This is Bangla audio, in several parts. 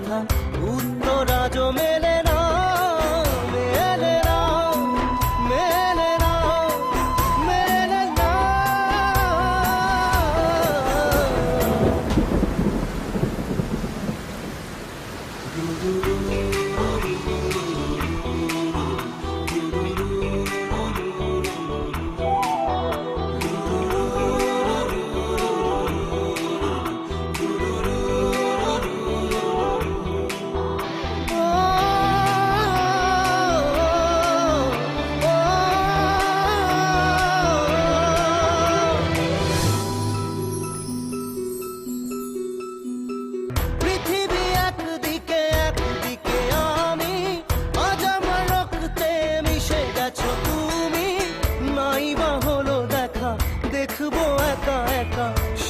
ব্যথা উত্তর আজও মেলে না মেলে না মেলে না মেলে না পৃথিবী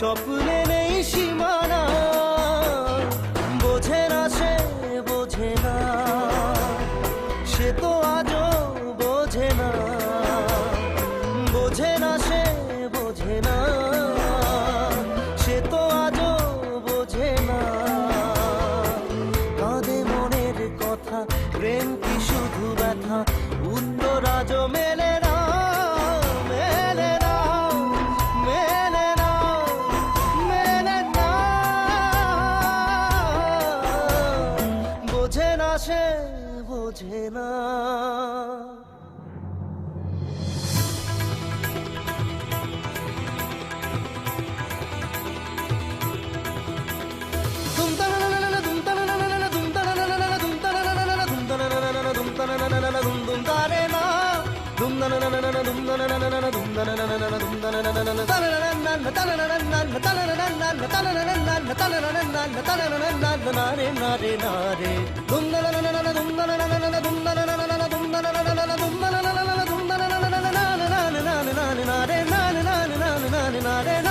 স্বপ্নে নেই সীমানা। বোঝে না সে, বোঝে না। সে তো আজও বোঝে না। বোঝে না সে, বোঝে না। সে তো আজও বোঝে না। কাঁদে মনের কথা, প্রেম কি শুধু ব্যথা? উত্তর আজও মেলে না। বোঝে না। நாரே நாரே நாரே நாரே நாரே நாரே